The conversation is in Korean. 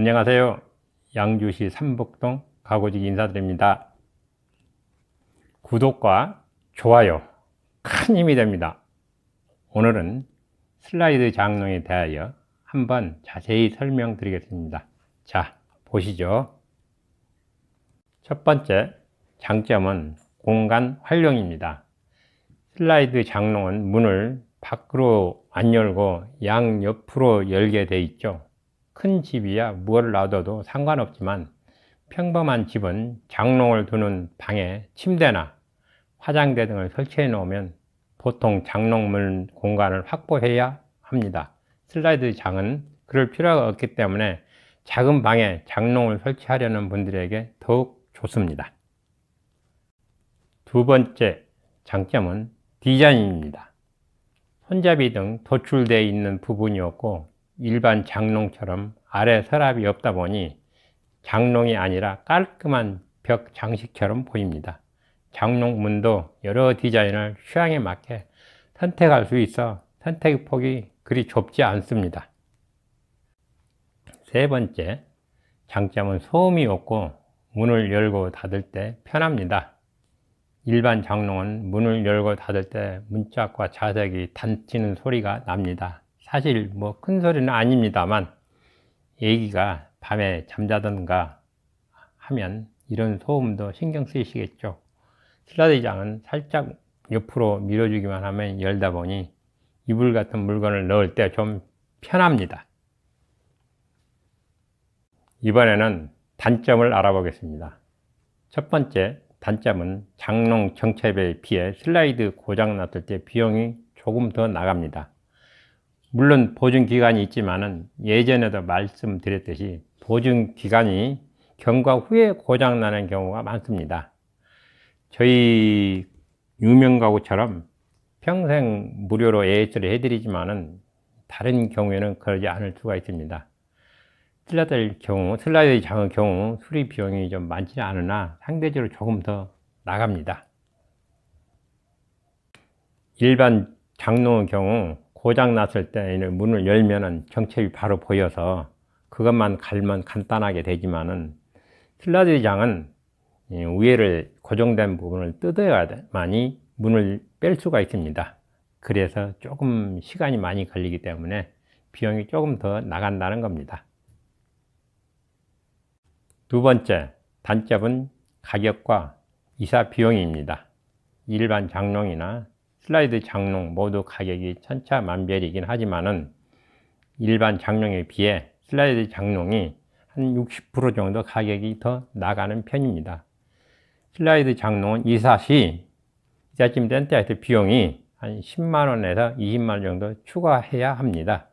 안녕하세요. 양주시 삼복동 가구직 인사드립니다. 구독과 좋아요 큰 힘이 됩니다. 오늘은 슬라이드 장롱에 대하여 한번 자세히 설명드리겠습니다. 자, 보시죠. 첫 번째 장점은 공간 활용입니다. 슬라이드 장롱은 문을 밖으로 안 열고 양 옆으로 열게 돼 있죠. 큰 집이야 무엇을 놔둬도 상관없지만 평범한 집은 장롱을 두는 방에 침대나 화장대 등을 설치해 놓으면 보통 장롱물 공간을 확보해야 합니다. 슬라이드 장은 그럴 필요가 없기 때문에 작은 방에 장롱을 설치하려는 분들에게 더욱 좋습니다. 두 번째 장점은 디자인입니다. 손잡이 등 도출되어 있는 부분이 없고 일반 장롱처럼 아래 서랍이 없다 보니 장롱이 아니라 깔끔한 벽 장식처럼 보입니다. 장롱 문도 여러 디자인을 취향에 맞게 선택할 수 있어 선택 폭이 그리 좁지 않습니다. 세 번째, 장점은 소음이 없고 문을 열고 닫을 때 편합니다. 일반 장롱은 문을 열고 닫을 때 문짝과 자석이 닫히는 소리가 납니다. 사실 뭐 큰 소리는 아닙니다만 애기가 밤에 잠자던가 하면 이런 소음도 신경 쓰이시겠죠. 슬라이드장은 살짝 옆으로 밀어주기만 하면 열다 보니 이불 같은 물건을 넣을 때 좀 편합니다. 이번에는 단점을 알아보겠습니다. 첫 번째 단점은 장롱 정체에 비해 슬라이드 고장 났을 때 비용이 조금 더 나갑니다. 물론 보증 기간이 있지만은 예전에도 말씀드렸듯이 보증 기간이 경과 후에 고장 나는 경우가 많습니다. 저희 유명 가구처럼 평생 무료로 AS를 해드리지만은 다른 경우에는 그러지 않을 수가 있습니다. 슬라이드 경우, 슬라이드 장의 경우 수리 비용이 좀 많지는 않으나 상대적으로 조금 더 나갑니다. 일반 장롱의 경우 고장 났을 때는 문을 열면은 정체비 바로 보여서 그것만 갈면 간단하게 되지만은 슬라이드 장은 위에를 고정된 부분을 뜯어야만이 문을 뺄 수가 있습니다. 그래서 조금 시간이 많이 걸리기 때문에 비용이 조금 더 나간다는 겁니다. 두 번째 단점은 가격과 이사 비용입니다. 일반 장롱이나 슬라이드 장롱 모두 가격이 천차만별이긴 하지만은 일반 장롱에 비해 슬라이드 장롱이 한 60% 정도 가격이 더 나가는 편입니다. 슬라이드 장롱은 이사 시 이삿짐 렌트할 때 비용이 한 10만 원에서 20만 원 정도 추가해야 합니다.